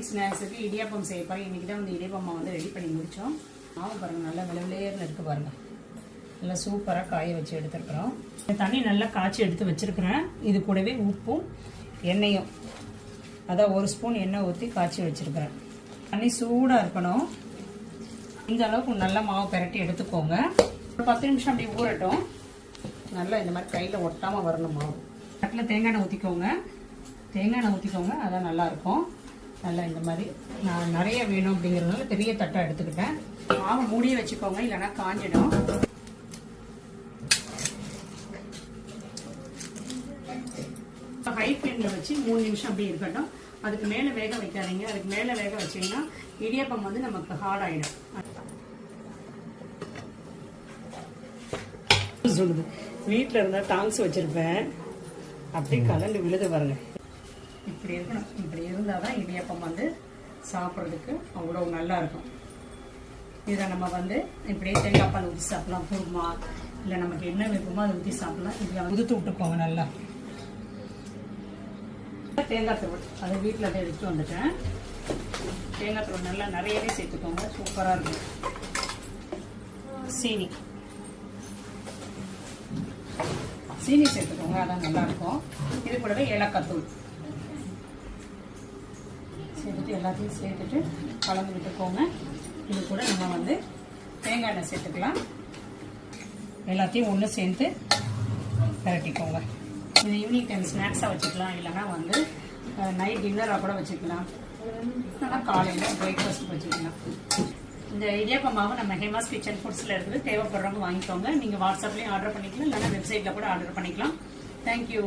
Evening ஸ்நாக்ஸுக்கு இடியாப்பம் செய்ய போகிறேன் இன்றைக்கி தான் வந்து இடியாப்பம் வந்து ரெடி பண்ணி முடித்தோம் மாவு பாருங்கள் நல்லா விளவிலேயர்னு இருக்குது பாருங்கள் நல்லா சூப்பராக காய வச்சு எடுத்துருக்குறோம். தண்ணி நல்லா காய்ச்சி எடுத்து வச்சுருக்குறேன். இது கூடவே உப்பும் எண்ணெயும். அதான் ஒரு ஸ்பூன் எண்ணெய் ஊற்றி காய்ச்சி வச்சுருக்குறேன். தண்ணி சூடாக இருக்கணும். இந்த அளவுக்கு நல்லா மாவு பெரட்டி எடுத்துக்கோங்க. ஒரு பத்து நிமிஷம் அப்படி ஊறட்டும். நல்லா இந்த மாதிரி கையில் ஒட்டாமல் வரணும் மாவு. கட்டில் தேங்காய் எண்ணெய் ஊற்றிக்கோங்க தேங்காய் எண்ணெய் ஊற்றிக்கோங்க அதான் நல்லாயிருக்கும் நல்லா இந்த மாதிரி. நான் நிறைய வேணும் அப்படிங்கிறதுனால பெரிய தட்டை எடுத்துக்கிட்டேன். மாவு மூடியே வச்சுக்கோங்க இல்லைன்னா காஞ்சிடும். ஹை ஃப்ளேமில் வச்சு மூணு நிமிஷம் அப்படி இருக்கட்டும். அதுக்கு மேலே வேக வைக்காதீங்க. அதுக்கு மேலே வேக வச்சீங்கன்னா இடியப்பம் வந்து நமக்கு ஹார்ட் ஆகிடும் சொல்லுது. வீட்டில் இருந்தால் டாங்ஸ் வச்சுருப்பேன். அப்படியே கலந்து விழுது பாருங்கள் இப்படி இருக்கணும். இப்படி இருந்தால் தான் இடியாப்பம் வந்து சாப்பிட்றதுக்கு அவ்வளோ நல்லா இருக்கும் இதை நம்ம வந்து இப்படியே தேங்காய் பால் ஊற்றி சாப்பிடலாம். குருமா இல்லை நமக்கு என்ன விருப்பமோ அதை ஊற்றி சாப்பிடலாம். இதில் உதுத்து விட்டுக்கோங்க நல்லா. தேங்காய் தூள். அதை வீட்டில் அதை எடுத்து வந்துட்டேன். தேங்காய் தூள் நல்லா நிறையவே சேர்த்துக்கோங்க. சூப்பராக இருக்கும். சீனி. சீனி சேர்த்துக்கோங்க. அதான் நல்லா இருக்கும். இது கூடவே ஏலக்காய் தூள். சேர்த்துட்டு எல்லாத்தையும் சேர்த்துட்டு கலந்து விட்டுக்கோங்க. இது கூட நம்ம வந்து தேங்காய் எண்ணெய் சேர்த்துக்கலாம். எல்லாத்தையும் ஒன்று சேர்த்து பரட்டிக்கோங்க. இது ஈவினிங் டைம் ஸ்நாக்ஸாக வச்சுக்கலாம். இல்லைன்னா வந்து நைட் டின்னராக கூட வச்சுக்கலாம். இல்லைனா காலையில் பிரேக்ஃபாஸ்ட் வச்சுக்கலாம். இந்த இடியாப்ப மாவு நம்ம ஹேமாஸ் கிச்சன் ஃபுட்ஸில் இருக்குது. தேவைப்படுறவங்க வாங்கிக்கோங்க. நீங்கள் வாட்ஸ்அப்லேயும் ஆர்டர் பண்ணிக்கலாம். இல்லைன்னா வெப்சைட்டில் கூட ஆர்டர் பண்ணிக்கலாம். தேங்க்யூ